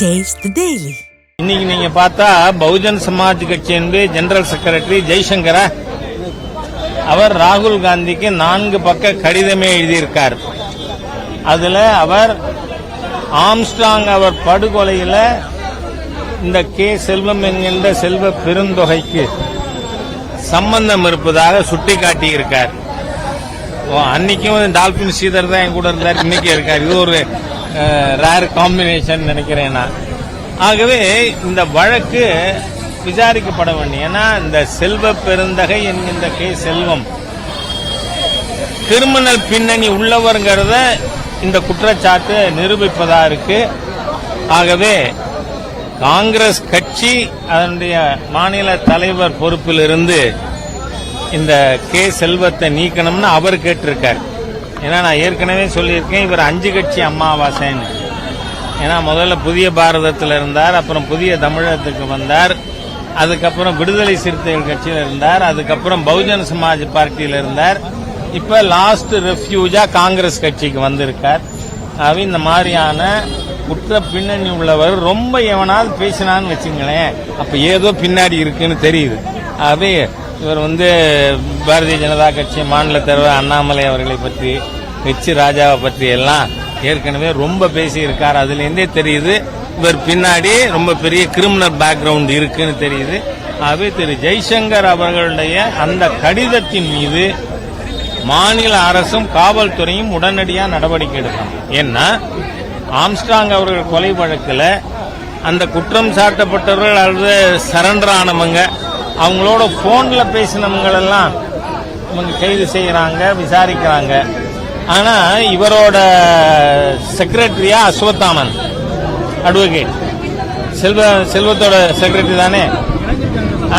Taste daily இன்னைக்கு நீங்க பார்த்தா பகுஜன் சமாஜ் கட்சி என்பது ஜெனரல் செக்ரட்டரி ஜெய்சங்கரா அவர் ராகுல் காந்திக்கு நான்கு பக்க கடிதமே எழுதியிருக்கார். அதுல அவர் ஆம்ஸ்டாங் அவர் படுகொலையில இந்த கே செல்வம் என்கின்ற செல்வ பெருந்தொகைக்கு சம்பந்தம் இருப்பதாக சுட்டிக்காட்டியிருக்கார். ஓ, அன்னைக்கும் டால்பின் ஸ்ரீதர் தான் என் கூட இருந்தார் இன்னைக்கு இருக்கார். இது ஒரு ரேர் காம்பினேஷன் நினைக்கிறேன் நான். ஆகவே இந்த வழக்கு விசாரிக்கப்பட வேண்டும். ஏன்னா இந்த செல்வ பெருந்தகை என்கின்ற கே செல்வம் கிரிமினல் பின்னணி உள்ளவருங்கிறத இந்த குற்றச்சாட்டு நிரூபிப்பதா இருக்கு. ஆகவே காங்கிரஸ் கட்சி அதனுடைய மாநில தலைவர் பொறுப்பிலிருந்து இந்த கே செல்வத்தை நீக்கணும்னு அவர் கேட்டிருக்கார். ஏன்னா நான் ஏற்கனவே சொல்லியிருக்கேன் இவர் அஞ்சு கட்சி அமாவாசைன்னு ஏன்னா முதல்ல புதிய பாரதத்தில் இருந்தார் அப்புறம் புதிய தமிழகத்துக்கு வந்தார் அதுக்கப்புறம் விடுதலை சிறுத்தைகள் கட்சியில் இருந்தார் அதுக்கப்புறம் பகுஜன் சமாஜ் பார்ட்டியில் இருந்தார். இப்ப லாஸ்ட் ரெஃப்யூஜா காங்கிரஸ் கட்சிக்கு வந்திருக்கார். ஆகவே இந்த மாதிரியான குற்ற பின்னணி உள்ளவர் ரொம்ப எவனாவது பேசினான்னு வச்சுங்களேன் அப்ப ஏதோ பின்னாடி இருக்குன்னு தெரியுது. ஆகவே இவர் வந்து பாரதிய ஜனதா கட்சி மாநில தலைவர் அண்ணாமலை அவர்களை பற்றி ஹெச் ராஜாவை பற்றி எல்லாம் ஏற்கனவே ரொம்ப பேசியிருக்கார். அதுல இருந்தே தெரியுது இவர் பின்னாடி ரொம்ப பெரிய கிரிமினல் பேக்ரவுண்ட் இருக்குன்னு தெரியுது. ஆகவே திரு ஜெய்சங்கர் அவர்களுடைய அந்த கடிதத்தின் மீது மாநில அரசும் காவல்துறையும் உடனடியாக நடவடிக்கை எடுக்கணும். ஏன்னா ஆம்ஸ்டாங் அவர்கள் கொலை வழக்கில் அந்த குற்றம் சாட்டப்பட்டவர்கள் அல்லது சரண்டர் ஆனவங்க அவங்களோட போன்ல பேசினவங்களெல்லாம் இவங்க கைது செய்யறாங்க விசாரிக்கிறாங்க. ஆனா இவரோட செக்ரட்டரியா அஸ்வத்தாமன் அட்வொகேட் செல்வ செல்வத்தோட செக்ரட்டரி தானே? ஆ?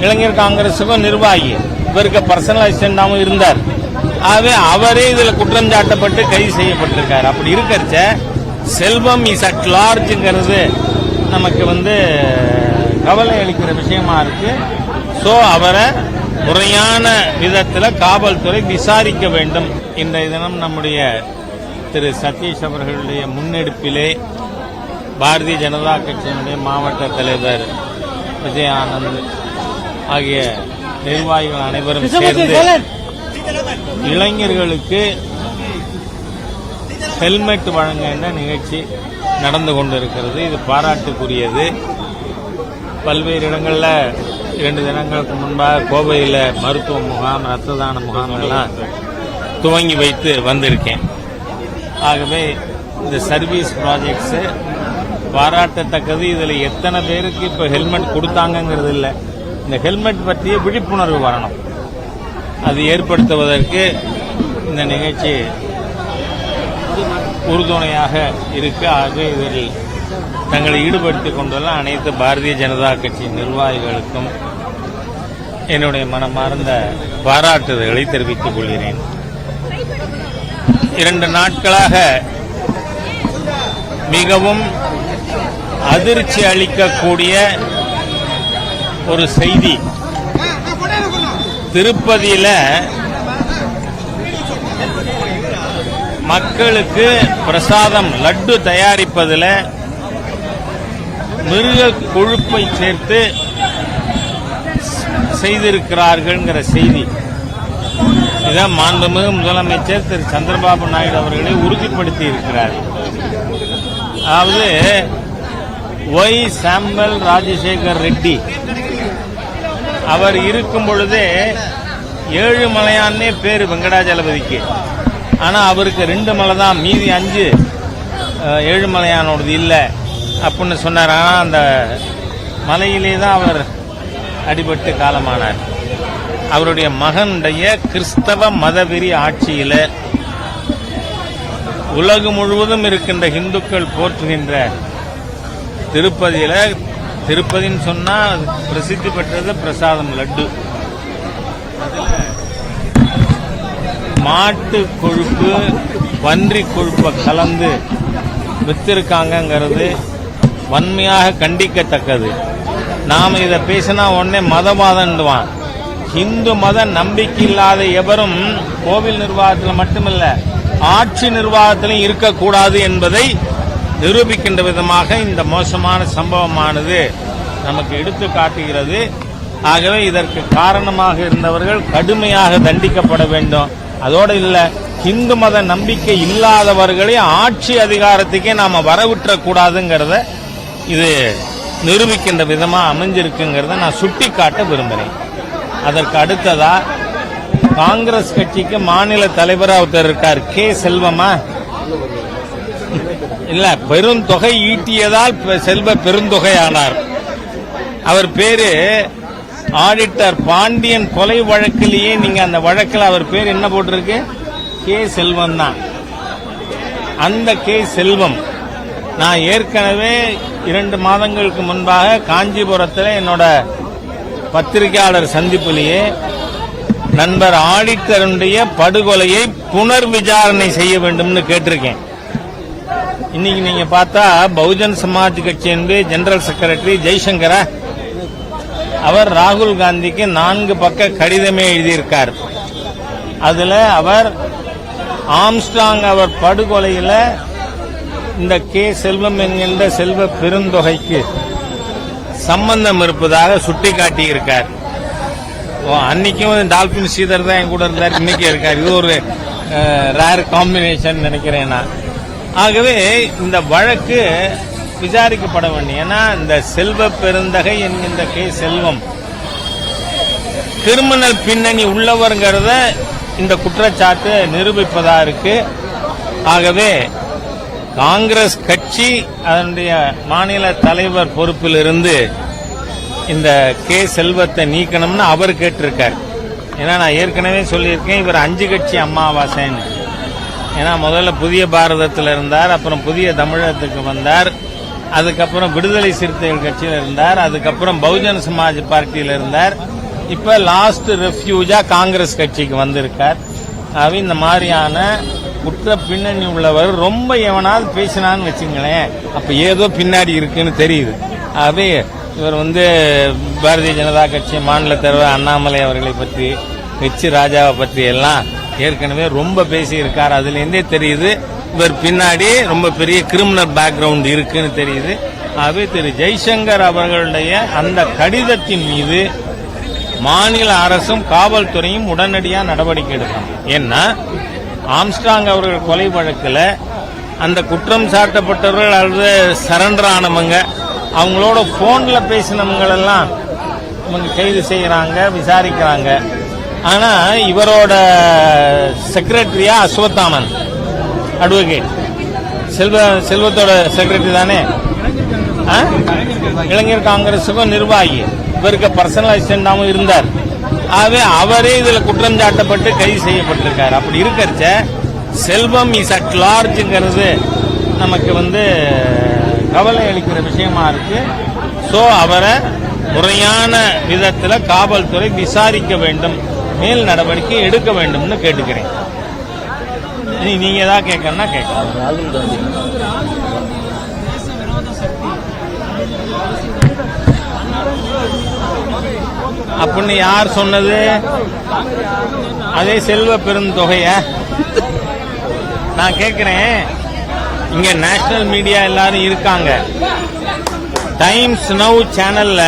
இளைஞர் காங்கிரசுக்கும் நிர்வாகி. இவருக்கு பர்சனல் அசிஸ்டண்டாவும் இருந்தார். ஆகவே அவரே இதுல குற்றம் சாட்டப்பட்டு கைது செய்யப்பட்டிருக்கார். அப்படி இருக்கிறச்ச செல்வம் இஸ் அட் லார்ஜ்ங்கிறது நமக்கு வந்து கவலை அளிக்கிற விஷயமா இருக்கு. சோ அவரை முறையான விதத்தில் காவல்துறை விசாரிக்க வேண்டும். இன்றைய தினம் நம்முடைய திரு சதீஷ் அவர்களுடைய முன்னெடுப்பிலே பாரதிய ஜனதா கட்சியினுடைய மாவட்ட தலைவர் விஜய் ஆனந்த் ஆகிய நிர்வாகிகள் அனைவரும் சேர்ந்து இளைஞர்களுக்கு ஹெல்மெட் வழங்குகின்ற நிகழ்ச்சி நடந்து கொண்டிருக்கிறது. இது பாராட்டுக்குரியது. பல்வேறு இடங்களில் இரண்டு தினங்களுக்கு முன்பாக கோவையில் மருத்துவ முகாம் ரத்த தான முகாம் எல்லாம் துவங்கி வைத்து வந்திருக்கேன். ஆகவே இந்த சர்வீஸ் ப்ராஜெக்ட்ஸு பாராட்டத்தக்கது. இதில் எத்தனை பேருக்கு இப்போ ஹெல்மெட் கொடுத்தாங்கங்கிறது இல்லை. இந்த ஹெல்மெட் பற்றிய விழிப்புணர்வு வரணும். அது ஏற்படுத்துவதற்கு இந்த நிகழ்ச்சி உறுதுணையாக இருக்கு. ஆகவே இதில் தங்களை ஈடுபடுத்திக் கொண்டுள்ள அனைத்து பாரதிய ஜனதா கட்சி நிர்வாகிகளுக்கும் என்னுடைய மனமார்ந்த பாராட்டுதல்களை தெரிவித்துக் கொள்கிறேன். இரண்டு நாட்களாக மிகவும் அதிர்ச்சி அளிக்கக்கூடிய ஒரு செய்தி. திருப்பதியில மக்களுக்கு பிரசாதம் லட்டு தயாரிப்பதில் மிருக கொழுப்பை சேர்த்து செய்திருக்கிறார்கள்ங்கிற செய்தி. இதான் மாண்புமிகு முதலமைச்சர் திரு சந்திரபாபு நாயுடு அவர்களை உறுதிப்படுத்தி இருக்கிறார் அதாவது ஒய் சாம்பல் ராஜசேகர் ரெட்டி அவர் இருக்கும் பொழுதே ஏழு மலையான்னே பேர் வெங்கடாஜலபதிக்கு. ஆனால் அவருக்கு ரெண்டு மலை தான் மீதி அஞ்சு ஏழுமலையானோடது ஏழு மலையானோடது இல்லை. அப்படின்னு சொன்னார் ஆனால் அந்த மலையிலே தான் அவர் அடிபட்டு காலமானார். அவருடைய மகனுடைய கிறிஸ்தவ மதவெறி ஆட்சியில் உலகம் முழுவதும் இருக்கின்ற இந்துக்கள் போற்றுகின்ற திருப்பதியில் திருப்பதின்னு சொன்னால் பிரசித்தி பெற்றது பிரசாதம் லட்டு. மாட்டு கொழுப்பு பன்றி கொழுப்பை கலந்து வித்திருக்காங்கங்கிறது வன்மையாக கண்டிக்கத்தக்கது. நாம் இதை பேசினா உடனே மதவாதன்டுவான் இந்து மத நம்பிக்கை இல்லாத எவரும் கோவில் நிர்வாகத்தில் மட்டுமல்ல ஆட்சி நிர்வாகத்திலும் இருக்கக்கூடாது என்பதை நிரூபிக்கின்ற விதமாக இந்த மோசமான சம்பவமானது நமக்கு எடுத்து காட்டுகிறது. ஆகவே இதற்கு காரணமாக இருந்தவர்கள் கடுமையாக தண்டிக்கப்பட வேண்டும். அதோடு இல்லை இந்து மத நம்பிக்கை இல்லாதவர்களை ஆட்சி அதிகாரத்துக்கே நாம வரவிட்டக்கூடாதுங்கிறத கூடாதுங்கிறத இது நிரூபிக்கின்ற விதமாக அமைஞ்சிருக்குங்கிறத நான் சுட்டி காட்ட விரும்புகிறேன் அதற்கு அடுத்ததா காங்கிரஸ் கட்சிக்கு மாநில தலைவராக ஒருத்தர் இருக்கார் கே செல்வமா? இல்ல பெருந்தொகை ஈட்டியதால் பெ- செல்வ பெருந்தொகையானார். அவர் பேரு ஆடிட்டர் பாண்டியன் கொலை வழக்கிலேயே நீங்க அந்த வழக்கில் அவர் பேர் என்ன போட்டிருக்கு? கே செல்வம் தான் அந்த கே செல்வம். நான் ஏற்கனவே இரண்டு மாதங்களுக்கு முன்பாக காஞ்சிபுரத்தில் என்னோட பத்திரிகையாளர் சந்திப்பிலேயே நண்பர் ஆடிட்டருடைய படுகொலையை புனர் விசாரணை செய்ய வேண்டும்னு கேட்டிருக்கேன். இன்னைக்கு நீங்க பார்த்தா பகுஜன் சமாஜ் கட்சியினுடைய ஜெனரல் செக்ரட்டரி ஜெய்சங்கரா அவர் ராகுல் காந்திக்கு நான்கு பக்க கடிதமே எழுதியிருக்கார். அதுல அவர் ஆம்ஸ்டாங் அவர் படுகொலையில இந்த கே செல்வம் என்கின்ற செல்வ பெருந்தொகைக்கு சம்பந்தம் இருப்பதாக சுட்டிக்காட்டி இருக்கார் ஓ, அன்னைக்கும் டால்பின் ஸ்ரீதர் தான் என் கூட இருந்தார். இன்னைக்கு இருக்கார். இது ஒரு ரேர் காம்பினேஷன் நினைக்கிறேன் நான். ஆகவே இந்த வழக்கு விசாரிக்கப்பட வேண்டும். ஏன்னா இந்த செல்வ பெருந்தகை என்கின்ற கே செல்வம் கிரிமினல் பின்னணி உள்ளவருங்கிறத இந்த குற்றச்சாட்டு நிரூபிப்பதா இருக்கு. ஆகவே காங்கிரஸ் கட்சி அதனுடைய மாநில தலைவர் பொறுப்பிலிருந்து இந்த கே செல்வத்தை நீக்கணும்னு அவர் கேட்டிருக்கார். ஏன்னா நான் ஏற்கனவே சொல்லியிருக்கேன் இவர் அஞ்சு கட்சி அம்மாவாசைன்னு. ஏன்னா முதல்ல புதிய பாரதத்தில் இருந்தார் அப்புறம் புதிய தமிழகத்துக்கு வந்தார் அதுக்கப்புறம் விடுதலை சிறுத்தைகள் கட்சியில் இருந்தார் அதுக்கப்புறம் பகுஜன் சமாஜ் பார்ட்டியில் இருந்தார். இப்போ லாஸ்ட் ரெஃப்யூஜா காங்கிரஸ் கட்சிக்கு வந்திருக்கார். ஆகவே இந்த மாதிரியான குற்ற பின்னணி உள்ளவர் ரொம்ப எவனாவது பேசினான்னு வச்சுங்களேன் அப்ப ஏதோ பின்னாடி இருக்குன்னு தெரியுது. ஆகவே இவர் வந்து பாரதிய ஜனதா கட்சி மாநில தலைவர் அண்ணாமலை அவர்களை பற்றி ஹெச் ராஜாவை பற்றி எல்லாம் ஏற்கனவே ரொம்ப பேசியிருக்கார். அதுலேருந்தே தெரியுது இவர் பின்னாடி ரொம்ப பெரிய கிரிமினல் பேக்ரவுண்ட் இருக்குன்னு தெரியுது. ஆகவே திரு ஜெய்சங்கர் அவர்களுடைய அந்த கடிதத்தின் மீது மாநில அரசும் காவல்துறையும் உடனடியாக நடவடிக்கை எடுக்கணும். ஏன்னா ஆம்ஸ்ட்ராங் அவர்கள் கொலை வழக்கில் அந்த குற்றம் சாட்டப்பட்டவர்கள் அல்லது சரண்டர் ஆனவங்க அவங்களோட போன்ல பேசினவங்களெல்லாம் இவங்க கைது செய்கிறாங்க விசாரிக்கிறாங்க. ஆனால் இவரோட செக்ரட்டரியா அஸ்வத்தாமன் அட்வொகேட் செல்வ செல்வத்தோட செக்ரட்டரி தானே? இளைஞர் காங்கிரசுக்கும் நிர்வாகி. இவருக்கு பர்சனல் அசிஸ்டண்டாகவும் இருந்தார். ஆகவே அவரே இதுல குற்றம் சாட்டப்பட்டு கைது செய்யப்பட்டிருக்காரு. அப்படி இருக்கிறச்ச செல்வம் இஸ் அட் லார்ஜுங்கிறது நமக்கு வந்து கவலை அளிக்கிற விஷயமா இருக்கு. சோ அவரை முறையான விதத்துல காவல்துறை விசாரிக்க வேண்டும் மேல் நடவடிக்கை எடுக்க வேண்டும்னு கேட்டுக்கிறேன். நீங்க ஏதாவது கேட்கணும்னா கேட்கலாம். அப்படின்னு யார் சொன்னது? அதே செல்வ பெருந்தொகைய? நான் கேட்கிறேன். இங்க நேஷனல் மீடியா எல்லாரும் இருக்காங்க. டைம்ஸ் நவ் சேனல்ல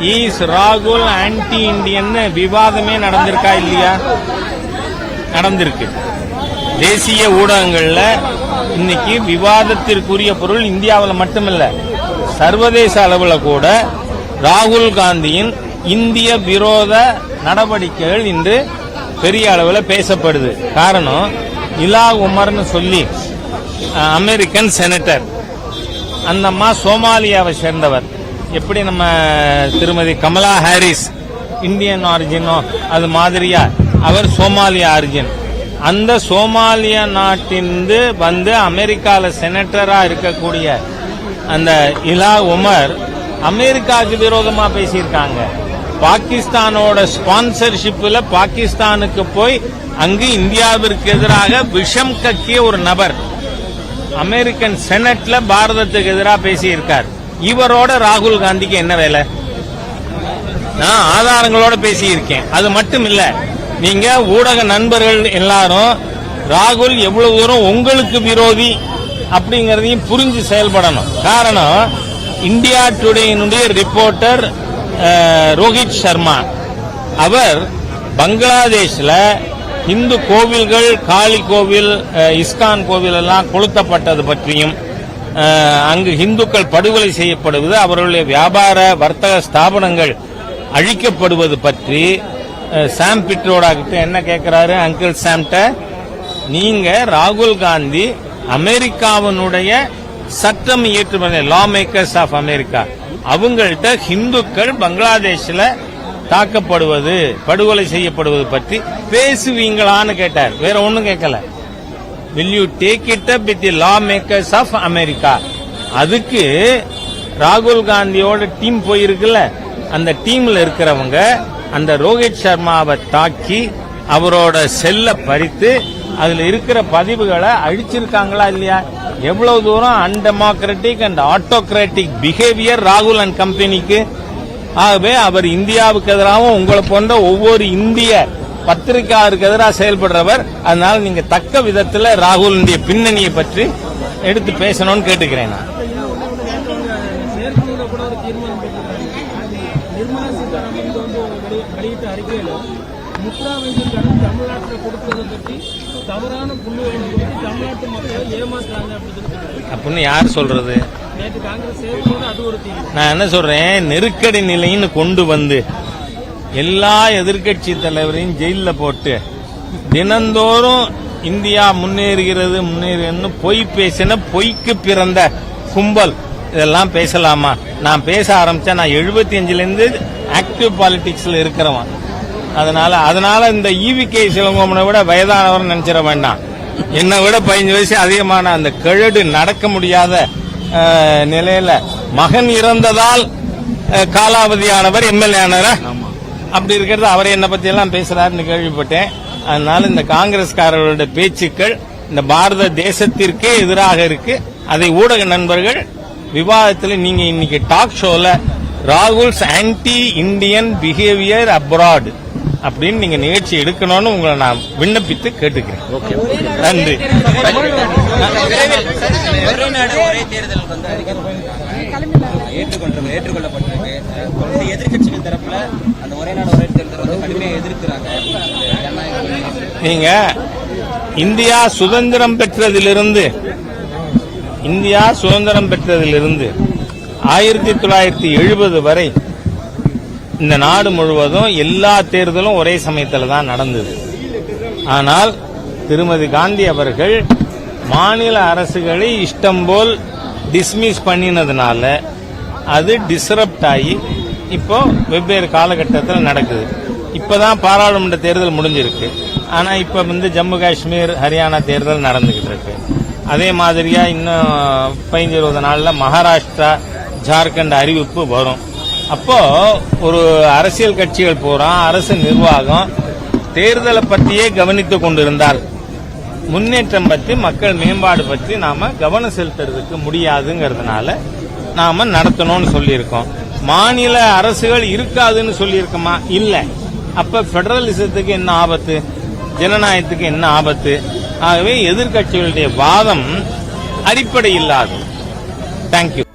ஈஸ் ராகுல் ஆன்டி இண்டியன் விவாதமே நடந்திருக்கா இல்லையா? நடந்திருக்கு. தேசிய ஊடகங்கள்ல இன்னைக்கு விவாதத்திற்குரிய பொருள் இந்தியாவில் மட்டுமல்ல. சர்வதேச அளவில் கூட ராகுல் காந்தியின் இந்திய விரோத நடவடிக்கைகள் இன்று பெரிய அளவில் பேசப்படுது. காரணம் இலா உமர்னு சொல்லி அமெரிக்கன் செனட்டர். அந்த அம்மா சோமாலியாவை சேர்ந்தவர். எப்படி நம்ம திருமதி கமலா ஹாரிஸ் இந்தியன் ஆரிஜினோ அது மாதிரியா? அவர் சோமாலியா ஆரிஜின். அந்த சோமாலியா நாட்டிலிருந்து வந்து அமெரிக்காவில் செனட்டராக இருக்கக்கூடிய அந்த இலா உமர் அமெரிக்காவுக்கு விரோதமாக பேசியிருக்காங்க. பாகிஸ்தானோட ஸ்பான்சர்ஷிப்ல பாகிஸ்தானுக்கு போய் அங்கு இந்தியாவிற்கு எதிராக விஷம் கக்கிய ஒரு நபர் அமெரிக்கன் செனட்ல பாரதத்துக்கு எதிராக பேசியிருக்கார். இவரோட ராகுல் காந்திக்கு என்ன வேலை? நான் ஆதாரங்களோட பேசியிருக்கேன். அது மட்டும் இல்ல நீங்க ஊடக நண்பர்கள் எல்லாரும் ராகுல் எவ்வளவு தூரம் உங்களுக்கு விரோதி அப்படிங்கறதையும் புரிஞ்சு செயல்படணும். காரணம் இந்தியா டுடேனுடைய ரிப்போர்ட்டர் ரோஹித் சர்மா. அவர் பங்களாதேஷில் இந்து கோவில்கள் காளி கோவில் இஸ்கான் கோவில் எல்லாம் கொளுத்தப்பட்டது பற்றியும் அங்கு இந்துக்கள் படுகொலை செய்யப்படுவது அவர்களுடைய வியாபார வர்த்தக ஸ்தாபனங்கள் அழிக்கப்படுவது பற்றி சாம் பிட்ரோடா கிட்ட என்ன கேட்கிறாரு அங்கிள் சாம்கிட்ட நீங்க ராகுல் காந்தி அமெரிக்காவினுடைய சட்டம் இயற்றுமதி லா மேக்கர்ஸ் ஆஃப் அமெரிக்கா அவங்கள்ட்ட ஹிந்துக்கள் பங்களாதேஷில் தாக்கப்படுவது படுகொலை செய்யப்படுவது பற்றி பேசுவீங்களான்னு கேட்டார். வேற ஒன்றும் கேட்கல. Will you take it up with the law makers of America அதுக்கு ராகுல் காந்தியோட டீம் போயிருக்குல்ல. அந்த டீம்ல இருக்கிறவங்க அந்த ரோஹித் சர்மாவை தாக்கி அவரோட செல்ல பறித்து அதில் இருக்கிற பதிவுகளை அழிச்சிருக்காங்களா இல்லையா? எவ்வளவு தூரம் அன்டெமோக்ராட்டிக் அண்ட் ஆட்டோக்ராட்டிக் பிஹேவியர் ராகுல் அண்ட் கம்பெனிக்கு? ஆகவே அவர் இந்தியாவுக்கு எதிராகவும் உங்களை போன்ற ஒவ்வொரு இந்திய பத்திரிகையாளருக்கு எதிராக செயல்படுறவர். அதனால நீங்க தக்க விதத்தில் ராகுலுடைய பின்னணியை பற்றி எடுத்து பேசணும்னு கேட்டுக்கிறேன் நான். நிர்மலா சீதாராமன் வந்து வெளியிட்ட அறிக்கையில முத்ரா வங்கி கடன் தமிழ்நாட்டில் கொடுக்கறத பற்றி தவறான புள்ளி கொடுத்து தமிழ்நாட்டு மக்களை ஏமாத்துறாங்க அப்படின்னு அப்படின்னு யார் சொல்றது? நேற்று காங்கிரஸ் அது ஒரு தீர்வு நான் என்ன சொல்றேன்? நெருக்கடி நிலைன்னு கொண்டு வந்து எல்லா எதிர்க்கட்சி தலைவரையும் ஜெயில போட்டு தினந்தோறும் இந்தியா முன்னேறுகிறது முன்னேறுன்னு பொய் பேசின பொய்க்கு பிறந்த கும்பல். இதெல்லாம் பேசலாமா? நான் பேச ஆரம்பிச்சா நான் எழுபத்தி அஞ்சுல இருந்து ஆக்டிவ் பாலிடிக்ஸ்ல இருக்கிறவன். அதனால அதனால இந்த ஈவி கே சிலங்கோமனை விட வயதானவர் நினைச்சிட வேண்டாம். என்னை விட பதினஞ்சு வயசு அதிகமான அந்த கிழடு நடக்க முடியாத நிலையில மகன் இறந்ததால் காலாவதியானவர் எம்எல்ஏ ஆனவர் அப்படி இருக்கிறது அவரை என்ன பத்தி எல்லாம் பேசுறாருன்னு கேள்விப்பட்டேன். அதனால இந்த காங்கிரஸ்காரர்களுடைய பேச்சுக்கள் இந்த பாரத தேசத்திற்கே எதிராக இருக்கு. அதை ஊடக நண்பர்கள் விவாதத்தில் நீங்க இன்னைக்கு டாக் ஷோல Rahul's anti Indian behaviour abroad அப்படின்னு நீங்க நிகழ்ச்சி எடுக்கணும்னு உங்களை நான் விண்ணப்பித்து கேட்டுக்கிறேன். நன்றி. ஒரே நாடு ஒரே தேர்தல் வந்து ஏற்றுக்கொண்டு ஏற்றுக்கொள்ளப்பட்டிருக்கு. அஹ் தொடர்ந்து எதிர்க்கட்சிகள் தரப்புல அந்த ஒரே நாடு ஒரே தேர்தல் வந்து கடுமையாக எதிர்க்கிறாங்க. ஜனநாயக நீங்க இந்தியா சுதந்திரம் பெற்றதிலிருந்து இந்தியா சுதந்திரம் பெற்றதிலிருந்து ஆயிரத்தி தொள்ளாயிரத்தி எழுபது வரை இந்த நாடு முழுவதும் எல்லா தேர்தலும் ஒரே சமயத்தில் தான் நடந்தது. ஆனால் திருமதி காந்தி அவர்கள் மாநில அரசுகளை இஷ்டம் போல் டிஸ்மிஸ் பண்ணினதுனால அது டிஸ்ரப்ட் ஆகி இப்போ வெவ்வேறு காலகட்டத்தில் நடக்குது. இப்போதான் பாராளுமன்ற தேர்தல் முடிஞ்சிருக்கு. ஆனால் இப்போ வந்து ஜம்மு காஷ்மீர் ஹரியானா தேர்தல் நடந்துகிட்டு இருக்கு. அதே மாதிரியா இன்னும் பதினஞ்சு இருபது நாளில் மகாராஷ்டிரா ஜார்க்கண்ட் அறிவிப்பு வரும். அப்போ ஒரு அரசியல் கட்சிகள் பூரா அரசு நிர்வாகம் தேர்தலை பற்றியே கவனித்துக் கொண்டிருந்தால் முன்னேற்றம் பற்றி மக்கள் மேம்பாடு பற்றி நாம கவனம் செலுத்துறதுக்கு முடியாதுங்கிறதுனால நாம நடத்தணும்னு சொல்லியிருக்கோம். மாநில அரசுகள் இருக்காதுன்னு சொல்லியிருக்கோமா? இல்ல. அப்ப பெடரலிசத்துக்கு என்ன ஆபத்து? ஜனநாயகத்துக்கு என்ன ஆபத்து? ஆகவே எதிர்க்கட்சிகளுடைய வாதம் அடிப்படை இல்லாது தேங்க்யூ